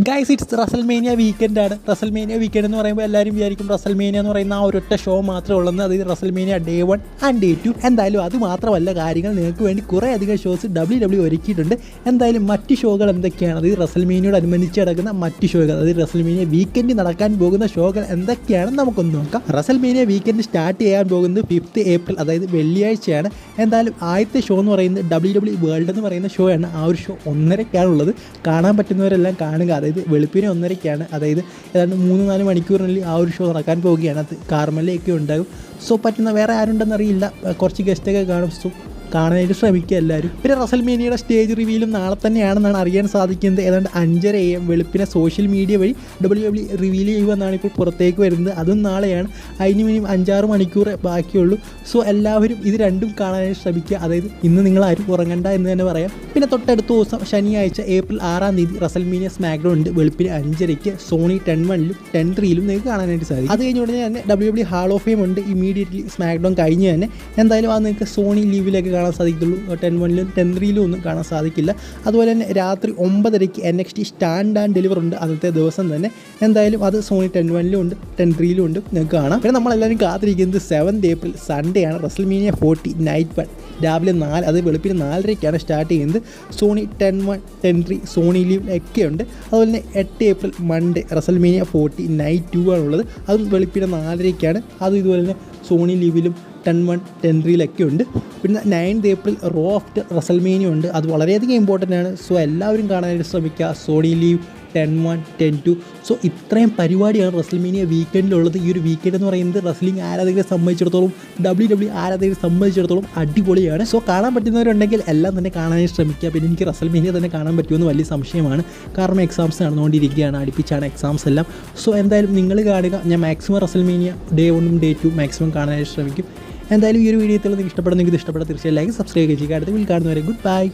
Guys it's WrestleMania weekend ആണ്. WrestleMania weekend എന്ന് പറയുമ്പോൾ എല്ലാവരും വിചാരിക്കും റസൽമേനിയ എന്ന് പറയുന്ന ആ ഒരൊറ്റ ഷോ മാത്രമേ ഉള്ളൂ. അത് WrestleMania day one and day two എന്തായാലും അത് മാത്രമല്ല കാര്യങ്ങൾ. നിങ്ങൾക്ക് വേണ്ടി കുറേ അധികം ഷോസ് ഡബ്ല്യു ഡബ്ല്യു ഒരുക്കിയിട്ടുണ്ട്. എന്തായാലും മറ്റ് ഷോകൾ എന്തൊക്കെയാണ്? അതായത് റസൽമേനിയോട് അനുബന്ധിച്ച് നടക്കുന്ന മറ്റ് ഷോകൾ അതായത് റസൽമേനിയ വീക്കെൻഡ് നടക്കാൻ പോകുന്ന ഷോകൾ എന്തൊക്കെയാണെന്ന് നമുക്കൊന്ന് നോക്കാം. റസൽമേനിയ വീക്കെൻഡ് സ്റ്റാർട്ട് ചെയ്യാൻ പോകുന്നത് ഫിഫ്ത്ത് ഏപ്രിൽ അതായത് വെള്ളിയാഴ്ചയാണ്. എന്തായാലും ആദ്യത്തെ ഷോ എന്ന് പറയുന്നത് ഡബ്ല്യു ഡബ്ല്യു വേൾഡ് എന്ന് പറയുന്ന ഷോയാണ് ആ ഒരു ഷോ ഒന്നരക്കാണുള്ളത് കാണാൻ പറ്റുന്നവരെല്ലാം കാണുക. അതായത് വെളുപ്പിനെ ഒന്നരയ്ക്കാണ്. അതായത് ഏതാണ്ട് മൂന്ന് നാല് മണിക്കൂറിനുള്ളിൽ ആ ഒരു ഷോ നടക്കാൻ പോവുകയാണ്. അത് കാർമലയൊക്കെ ഉണ്ടാകും. സോ പറ്റുന്ന വേറെ ആരുണ്ടെന്നറിയില്ല കുറച്ച് ഗസ്റ്റൊക്കെ കാണും. സോ കാണാനായിട്ട് ശ്രമിക്കുക എല്ലാവരും. പിന്നെ റസൽമേനിയുടെ സ്റ്റേജ് റിവ്യൂലും നാളെ തന്നെയാണെന്നാണ് അറിയാൻ സാധിക്കുന്നത്. ഏതാണ്ട് അഞ്ചര എ എം വെളുപ്പിനെ സോഷ്യൽ മീഡിയ വഴി ഡബ്ല്യു ഡബ്ല്യു റിവീൽ ചെയ്യുമെന്നാണ് ഇപ്പോൾ പുറത്തേക്ക് വരുന്നത്. അതും നാളെയാണ്. അതിന് മിനിമം അഞ്ചാറ് മണിക്കൂർ ബാക്കിയുള്ളൂ. സോ എല്ലാവരും ഇത് രണ്ടും കാണാനായിട്ട് ശ്രമിക്കുക. അതായത് ഇന്ന് നിങ്ങൾ ആരും ഉറങ്ങണ്ട എന്ന് തന്നെ പറയാം. പിന്നെ തൊട്ടടുത്ത ദിവസം ശനിയാഴ്ച ഏപ്രിൽ ആറാം തീയതി റസൽമീനിയ സ്മാക്ഡൗൺ ഉണ്ട് വെളുപ്പിന് അഞ്ചരയ്ക്ക് സോണി ടെൻ വണ്ണിലും ടെൻ ത്രീയിലും നിങ്ങൾക്ക് കാണാനായിട്ട് സാധിക്കും. അത് കഴിഞ്ഞ ഉടനെ തന്നെ W W hall of fame ഉണ്ട്. ഇമീഡിയറ്റ്ലി സ്മാക്ഡൗൺ കഴിഞ്ഞ് തന്നെ. എന്തായാലും അത് നിങ്ങൾക്ക് സോണി ലീവിലൊക്കെ കാണാൻ സാധിക്കുള്ളൂ. ടെൻ വണ്ണിലും ടെൻ ത്രീയിലും ഒന്നും കാണാൻ സാധിക്കില്ല. അതുപോലെ തന്നെ രാത്രി ഒമ്പതരയ്ക്ക് N X T stand and deliver ഉണ്ട്. അന്നത്തെ ദിവസം തന്നെ. എന്തായാലും അത് സോണി ടെൻ വണ്ണിലും ഉണ്ട് ടെൻ ത്രീയിലും ഉണ്ട്. നിങ്ങൾക്ക് കാണാം. പിന്നെ നമ്മളെല്ലാവരും കാത്തിരിക്കുന്നത് സെവൻത് ഏപ്രിൽ സൺഡേ ആണ്. റസൽമീനിയ ഫോർട്ടി നൈറ്റ് വൺ രാവിലെ നാല് അത് വെളുപ്പിന് നാലരയ്ക്കാണ് സ്റ്റാർട്ട് ചെയ്യുന്നത്. Sony ten one ten three Sony Liv ഒക്കെ ഉണ്ട്. അതുപോലെ തന്നെ എട്ട് April Monday WrestleMania forty night two ആണുള്ളത്. അതും വെളുപ്പിന് നാലരയ്ക്കാണ്. അതും ഇതുപോലെ തന്നെ സോണി ലീവിലും ടെൻ വൺ ടെൻ ത്രീയിലൊക്കെ ഉണ്ട്. പിന്നെ ninth April Raw of WrestleMania ഉണ്ട്. അത് വളരെയധികം ഇമ്പോർട്ടന്റ് ആണ്. സോ എല്ലാവരും കാണാനായിട്ട് ശ്രമിക്കുക. Sony Liv ten one ten two so ഇത്രയും പരിപാടിയാണ് റസൽമേനിയ വീക്കെൻഡിലുള്ളത് ഈ ഒരു വീക്കെൻഡ് എന്ന് പറയുന്നത് റസ്ലിംഗ് ആരാധകരെ സംബന്ധിച്ചിടത്തോളം ഡബ്ല്യു ഡബ്ല്യു ആരാധകരെ സംബന്ധിച്ചിടത്തോളം അടിപൊളിയാണ്. സോ കാണാൻ പറ്റുന്നവരുണ്ടെങ്കിൽ എല്ലാം തന്നെ കാണാനായിട്ട് ശ്രമിക്കുക. പിന്നെ എനിക്ക് റസൽമേനിയ തന്നെ കാണാൻ പറ്റുമെന്ന് വലിയ സംശയമാണ്. കാരണം എക്സാംസ് നടന്നുകൊണ്ടിരിക്കുകയാണ്. അടുപ്പിച്ചാണ് എക്സാംസ് എല്ലാം. സോ എന്തായാലും നിങ്ങൾ കാണുക. ഞാൻ മാക്സിമം റസൽമേനിയ ഡേ വണ്ണും ഡേ ടു മാക്സിമം കാണാനായിട്ട് ശ്രമിക്കും. എന്തായാലും ഈ ഒരു വീഡിയോ നിങ്ങൾക്ക് ഇഷ്ടപ്പെടുന്നെങ്കിൽ ഇത് ഇഷ്ടപ്പെട്ട തീർച്ചയായും ലൈക്ക് സബ്സ്ക്രൈബ് ചെയ്യുക. അടുത്ത വീട്ടിൽ കാണുന്നവരെ ഗുഡ് ബൈ